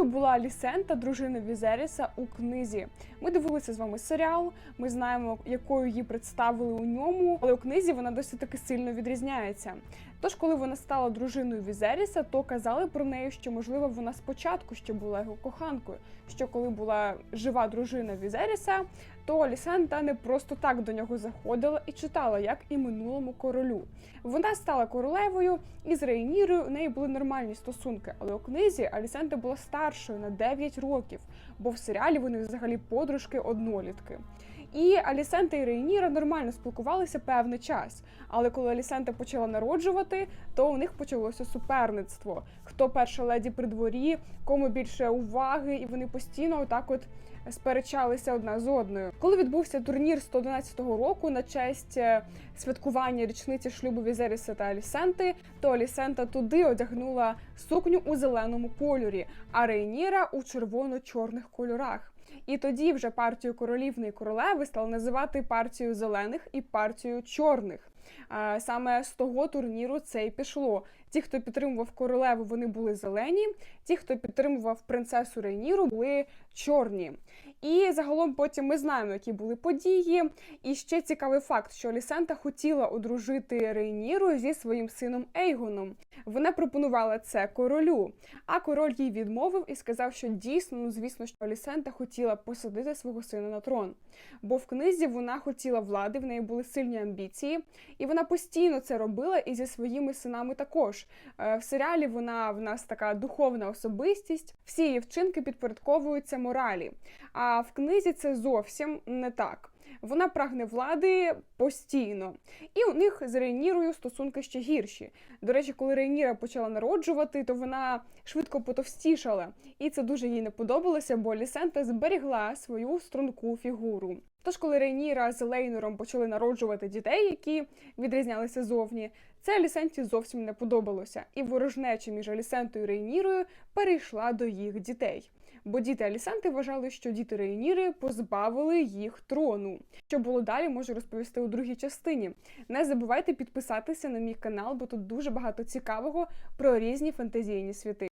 якою була Алісента, дружина Візеріса, у книзі. Ми дивилися з вами серіал. Ми знаємо, якою її представили у ньому, але у книзі вона досить таки сильно відрізняється. Тож, коли вона стала дружиною Візеріса, то казали про неї, що можливо вона спочатку ще була його коханкою. Що коли була жива дружина Візеріса, то Алісента не просто так до нього заходила і читала, як і минулому королю. Вона стала королевою, і з Рейнірою у неї були нормальні стосунки, але у книзі Алісента була старшою на 9 років, бо в серіалі вони взагалі подружки однолітки. І Алісента і Рейніра нормально спілкувалися певний час. Але коли Алісента почала народжувати, то у них почалося суперництво. Хто перша леді при дворі, кому більше уваги, і вони постійно отак от сперечалися одна з одною. Коли відбувся турнір 111-го року на честь е, святкування річниці шлюбу Візеріса та Алісенти, то Алісента туди одягнула сукню у зеленому кольорі, а Рейніра у червоно-чорних кольорах. І тоді вже партію королівни і королеви стали називати партією зелених і партією чорних. Саме з того турніру це й пішло. Ті, хто підтримував королеву, вони були зелені. Ті, хто підтримував принцесу Рейніру, були чорні. І загалом потім ми знаємо, які були події. І ще цікавий факт, що Лісента хотіла одружити Рейніру зі своїм сином Ейгоном. Вона пропонувала це королю, а король їй відмовив і сказав, що дійсно, ну звісно, що Лісента хотіла посадити свого сина на трон. Бо в книзі вона хотіла влади, в неї були сильні амбіції, і вона постійно це робила і зі своїми синами також. Е, В серіалі вона в нас така духовна особистість, всі її вчинки підпорядковуються моралі. А в книзі це зовсім не так. Вона прагне влади постійно, і у них з Рейнірою стосунки ще гірші. До речі, коли Рейніра почала народжувати, то вона швидко потовстішала, і це дуже їй не подобалося, бо Лісента зберігла свою струнку фігуру. Тож, коли Рейніра з Лейнором почали народжувати дітей, які відрізнялися зовні, це Алісенті зовсім не подобалося, і ворожнеча між Алісентою і Рейнірою перейшла до їх дітей. Бо діти Алісанти вважали, що діти Рейніри позбавили їх трону. Що було далі, можу розповісти у другій частині. Не забувайте підписатися на мій канал, бо тут дуже багато цікавого про різні фантазійні світи.